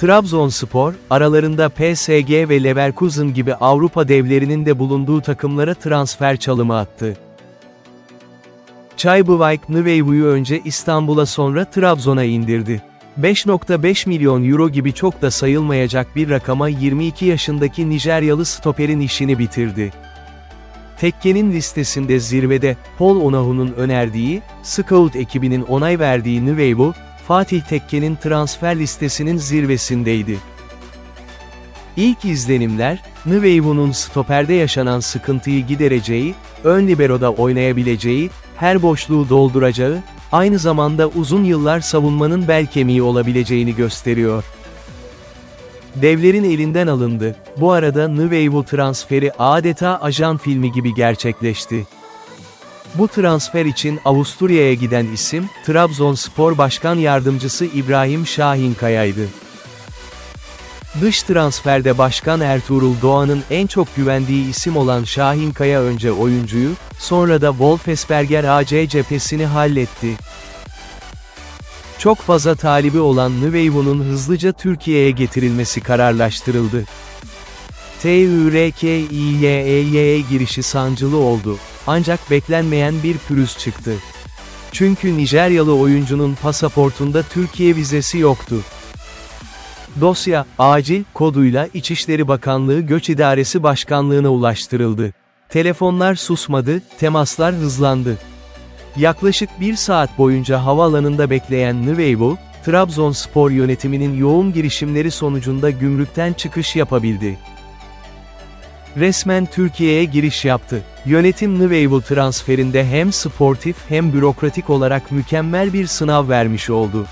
Trabzonspor, aralarında PSG ve Leverkusen gibi Avrupa devlerinin de bulunduğu takımlara transfer çalımı attı. Çaybuvaik Nveyvu'yu önce İstanbul'a sonra Trabzon'a indirdi. 5.5 milyon euro gibi çok da sayılmayacak bir rakama 22 yaşındaki Nijeryalı stoperin işini bitirdi. Tekke'nin listesinde zirvede, Paul Onahu'nun önerdiği, Scout ekibinin onay verdiği Nveyvu, Fatih Tekke'nin transfer listesinin zirvesindeydi. İlk izlenimler, Nveyvu'nun stoperde yaşanan sıkıntıyı gidereceği, ön libero'da oynayabileceği, her boşluğu dolduracağı, aynı zamanda uzun yıllar savunmanın bel kemiği olabileceğini gösteriyor. Devlerin elinden alındı. Bu arada Nveyvu transferi adeta ajan filmi gibi gerçekleşti. Bu transfer için Avusturya'ya giden isim, Trabzonspor Başkan Yardımcısı İbrahim Şahinkaya'ydı. Dış transferde Başkan Ertuğrul Doğan'ın en çok güvendiği isim olan Şahinkaya önce oyuncuyu, sonra da Wolfsberger AC cephesini halletti. Çok fazla talibi olan Nveyvu'nun hızlıca Türkiye'ye getirilmesi kararlaştırıldı. TÜRKİYE'ye girişi sancılı oldu, ancak beklenmeyen bir pürüz çıktı. Çünkü Nijeryalı oyuncunun pasaportunda Türkiye vizesi yoktu. Dosya, acil, koduyla İçişleri Bakanlığı Göç İdaresi Başkanlığına ulaştırıldı. Telefonlar susmadı, temaslar hızlandı. Yaklaşık bir saat boyunca havaalanında bekleyen Nveyvo, Trabzonspor yönetiminin yoğun girişimleri sonucunda gümrükten çıkış yapabildi. Resmen Türkiye'ye giriş yaptı. Yönetim Nveyvo transferinde hem sportif hem bürokratik olarak mükemmel bir sınav vermiş oldu.